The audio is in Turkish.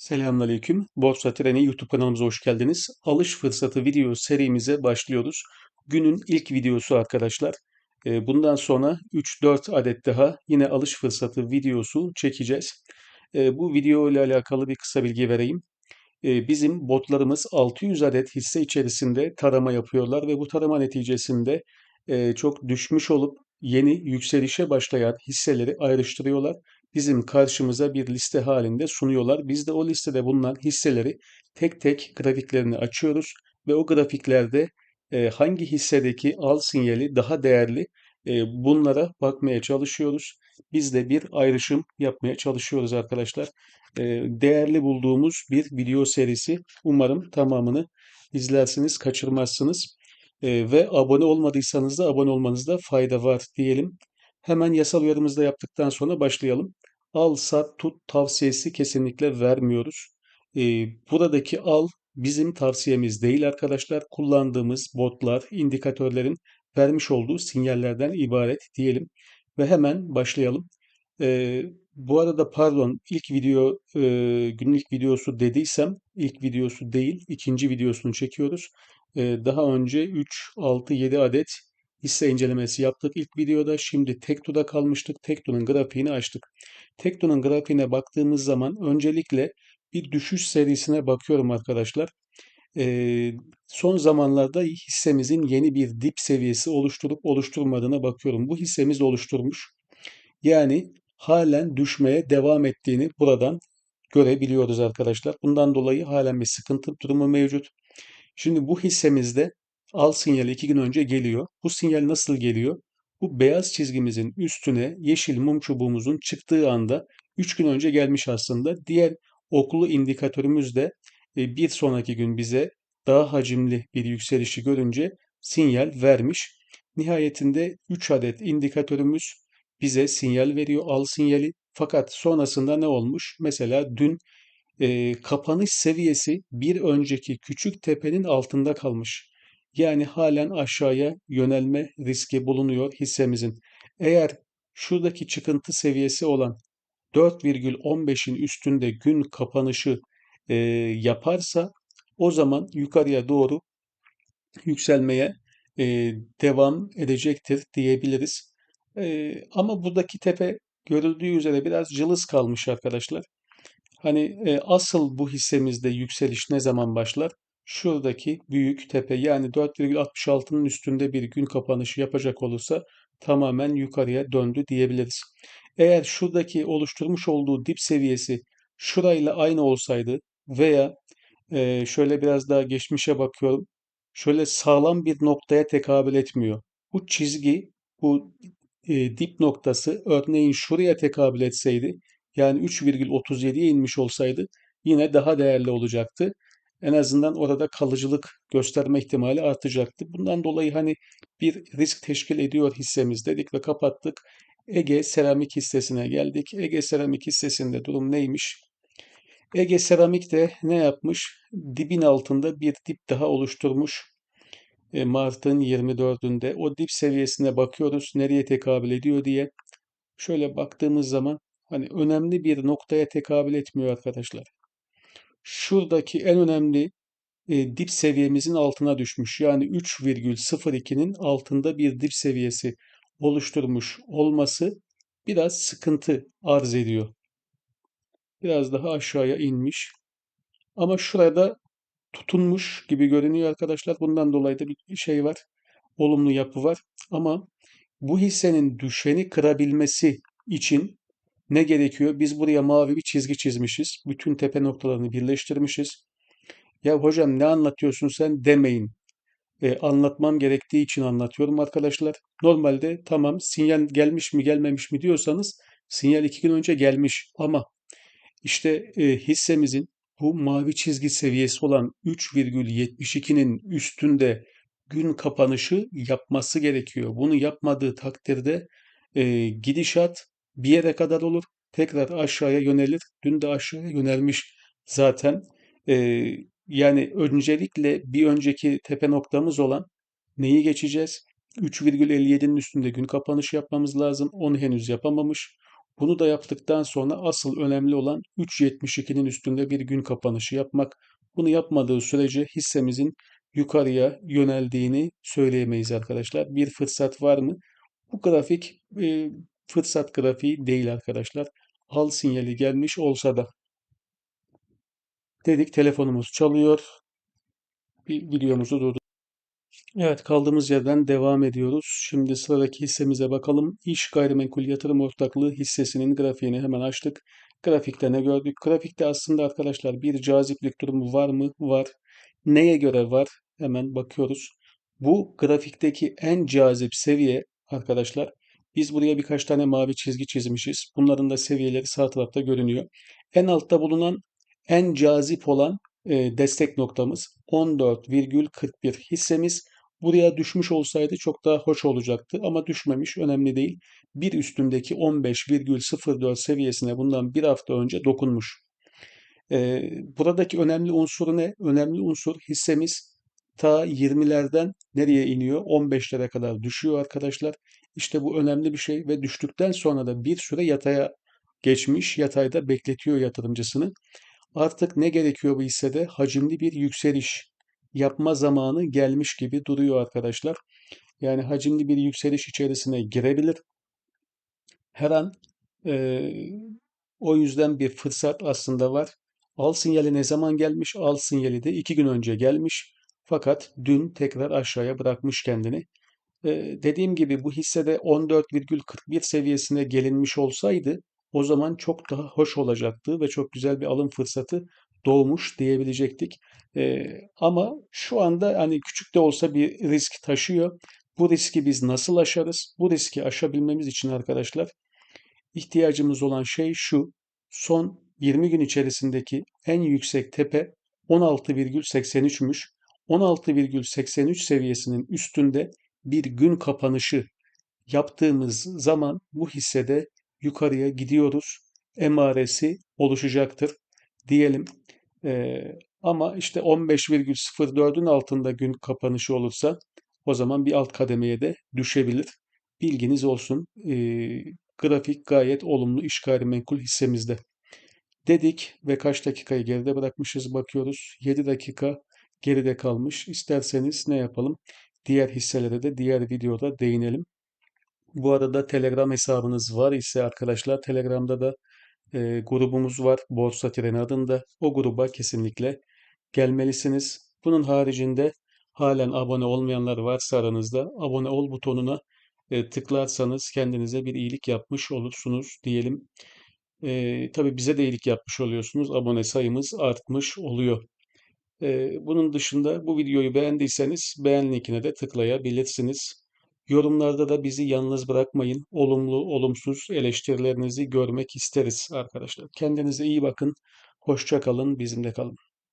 Selamünaleyküm. Borsa Treni YouTube kanalımıza hoş geldiniz. Alış fırsatı video serimize başlıyoruz. Günün ilk videosu arkadaşlar. Ee, Bundan sonra 3-4 adet daha yine alış fırsatı videosu çekeceğiz. Ee, Bu video ile alakalı bir kısa bilgi vereyim. Ee, Bizim botlarımız 600 adet hisse içerisinde tarama yapıyorlar ve bu tarama neticesinde e, çok düşmüş olup yeni yükselişe başlayan hisseleri ayrıştırıyorlar bizim karşımıza bir liste halinde sunuyorlar. Biz de o listede bulunan hisseleri tek tek grafiklerini açıyoruz ve o grafiklerde e, hangi hissedeki al sinyali daha değerli e, bunlara bakmaya çalışıyoruz. Biz de bir ayrışım yapmaya çalışıyoruz arkadaşlar. E, değerli bulduğumuz bir video serisi. Umarım tamamını izlersiniz, kaçırmazsınız. Ve abone olmadıysanız da abone olmanızda fayda var diyelim. Hemen yasal uyarımızı yaptıktan sonra başlayalım. Al, sat, tut tavsiyesi kesinlikle vermiyoruz. Ee, buradaki al bizim tavsiyemiz değil arkadaşlar. Kullandığımız botlar, indikatörlerin vermiş olduğu sinyallerden ibaret diyelim. Ve hemen başlayalım. Ee, bu arada pardon ilk video e, günün videosu dediysem ilk videosu değil ikinci videosunu çekiyoruz. Ee, daha önce 3, 6, 7 adet hisse incelemesi yaptık ilk videoda. Şimdi Tekto'da kalmıştık. Tekto'nun grafiğini açtık. Tekto'nun grafiğine baktığımız zaman öncelikle bir düşüş serisine bakıyorum arkadaşlar. Ee, son zamanlarda hissemizin yeni bir dip seviyesi oluşturup oluşturmadığına bakıyorum. Bu hissemiz oluşturmuş. Yani halen düşmeye devam ettiğini buradan görebiliyoruz arkadaşlar. Bundan dolayı halen bir sıkıntı durumu mevcut. Şimdi bu hissemizde al sinyali iki gün önce geliyor. Bu sinyal nasıl geliyor? Bu beyaz çizgimizin üstüne yeşil mum çubuğumuzun çıktığı anda 3 gün önce gelmiş aslında. Diğer oklu indikatörümüz de e, bir sonraki gün bize daha hacimli bir yükselişi görünce sinyal vermiş. Nihayetinde 3 adet indikatörümüz bize sinyal veriyor, al sinyali. Fakat sonrasında ne olmuş? Mesela dün e, kapanış seviyesi bir önceki küçük tepenin altında kalmış. Yani halen aşağıya yönelme riski bulunuyor hissemizin. Eğer şuradaki çıkıntı seviyesi olan 4,15'in üstünde gün kapanışı e, yaparsa o zaman yukarıya doğru yükselmeye e, devam edecektir diyebiliriz. E, ama buradaki tepe görüldüğü üzere biraz cılız kalmış arkadaşlar. Hani e, asıl bu hissemizde yükseliş ne zaman başlar? Şuradaki büyük tepe yani 4,66'nın üstünde bir gün kapanışı yapacak olursa tamamen yukarıya döndü diyebiliriz. Eğer şuradaki oluşturmuş olduğu dip seviyesi şurayla aynı olsaydı veya e, şöyle biraz daha geçmişe bakıyorum. Şöyle sağlam bir noktaya tekabül etmiyor. Bu çizgi, bu e, dip noktası örneğin şuraya tekabül etseydi yani 3,37'ye inmiş olsaydı yine daha değerli olacaktı. En azından orada kalıcılık gösterme ihtimali artacaktı. Bundan dolayı hani bir risk teşkil ediyor hissemiz dedik ve kapattık. Ege Seramik hissesine geldik. Ege Seramik hissesinde durum neymiş? Ege Seramik de ne yapmış? Dibin altında bir dip daha oluşturmuş. E, Mart'ın 24'ünde o dip seviyesine bakıyoruz nereye tekabül ediyor diye. Şöyle baktığımız zaman hani önemli bir noktaya tekabül etmiyor arkadaşlar. Şuradaki en önemli e, dip seviyemizin altına düşmüş. Yani 3,02'nin altında bir dip seviyesi oluşturmuş olması biraz sıkıntı arz ediyor. Biraz daha aşağıya inmiş. Ama şurada tutunmuş gibi görünüyor arkadaşlar. Bundan dolayı da bir şey var. Olumlu yapı var. Ama bu hissenin düşeni kırabilmesi için ne gerekiyor? Biz buraya mavi bir çizgi çizmişiz. Bütün tepe noktalarını birleştirmişiz. Ya hocam ne anlatıyorsun sen demeyin. E, anlatmam gerektiği için anlatıyorum arkadaşlar. Normalde tamam sinyal gelmiş mi gelmemiş mi diyorsanız sinyal iki gün önce gelmiş ama işte e, hissemizin bu mavi çizgi seviyesi olan 3,72'nin üstünde gün kapanışı yapması gerekiyor. Bunu yapmadığı takdirde e, gidişat bir yere kadar olur. Tekrar aşağıya yönelir. Dün de aşağıya yönelmiş zaten. E, yani öncelikle bir önceki tepe noktamız olan neyi geçeceğiz? 3,57'nin üstünde gün kapanışı yapmamız lazım. Onu henüz yapamamış. Bunu da yaptıktan sonra asıl önemli olan 3.72'nin üstünde bir gün kapanışı yapmak. Bunu yapmadığı sürece hissemizin yukarıya yöneldiğini söyleyemeyiz arkadaşlar. Bir fırsat var mı? Bu grafik e, fırsat grafiği değil arkadaşlar. Al sinyali gelmiş olsa da. Dedik telefonumuz çalıyor. Bir videomuzu durdur. Evet kaldığımız yerden devam ediyoruz. Şimdi sıradaki hissemize bakalım. İş Gayrimenkul Yatırım Ortaklığı hissesinin grafiğini hemen açtık. Grafikte ne gördük? Grafikte aslında arkadaşlar bir caziplik durumu var mı? Var. Neye göre var? Hemen bakıyoruz. Bu grafikteki en cazip seviye arkadaşlar. Biz buraya birkaç tane mavi çizgi çizmişiz. Bunların da seviyeleri sağ tarafta görünüyor. En altta bulunan en cazip olan e, destek noktamız 14,41 hissemiz. Buraya düşmüş olsaydı çok daha hoş olacaktı ama düşmemiş önemli değil. Bir üstündeki 15,04 seviyesine bundan bir hafta önce dokunmuş. Ee, buradaki önemli unsuru ne? Önemli unsur hissemiz ta 20'lerden nereye iniyor? 15'lere kadar düşüyor arkadaşlar. İşte bu önemli bir şey ve düştükten sonra da bir süre yataya geçmiş. Yatayda bekletiyor yatırımcısını. Artık ne gerekiyor bu hissede? Hacimli bir yükseliş yapma zamanı gelmiş gibi duruyor arkadaşlar. Yani hacimli bir yükseliş içerisine girebilir. Her an e, o yüzden bir fırsat aslında var. Al sinyali ne zaman gelmiş? Al sinyali de iki gün önce gelmiş. Fakat dün tekrar aşağıya bırakmış kendini. Dediğim gibi bu hissede 14,41 seviyesine gelinmiş olsaydı o zaman çok daha hoş olacaktı ve çok güzel bir alım fırsatı doğmuş diyebilecektik. Ama şu anda hani küçük de olsa bir risk taşıyor. Bu riski biz nasıl aşarız? Bu riski aşabilmemiz için arkadaşlar ihtiyacımız olan şey şu. Son 20 gün içerisindeki en yüksek tepe 16,83'müş. 16,83 seviyesinin üstünde bir gün kapanışı yaptığımız zaman bu hissede yukarıya gidiyoruz. Emaresi oluşacaktır diyelim. Ee, ama işte 15,04'ün altında gün kapanışı olursa o zaman bir alt kademeye de düşebilir. Bilginiz olsun. Ee, grafik gayet olumlu iş gayrimenkul hissemizde. Dedik ve kaç dakikayı geride bırakmışız bakıyoruz. 7 dakika geride kalmış. İsterseniz ne yapalım? Diğer hisselere de diğer videoda değinelim. Bu arada Telegram hesabınız var ise arkadaşlar Telegram'da da e, grubumuz var. Borsa Treni adında. O gruba kesinlikle gelmelisiniz. Bunun haricinde halen abone olmayanlar varsa aranızda abone ol butonuna e, tıklarsanız kendinize bir iyilik yapmış olursunuz diyelim. E, tabii bize de iyilik yapmış oluyorsunuz. Abone sayımız artmış oluyor. Bunun dışında bu videoyu beğendiyseniz beğen linkine de tıklayabilirsiniz. Yorumlarda da bizi yalnız bırakmayın. Olumlu, olumsuz eleştirilerinizi görmek isteriz arkadaşlar. Kendinize iyi bakın. Hoşça kalın, bizimle kalın.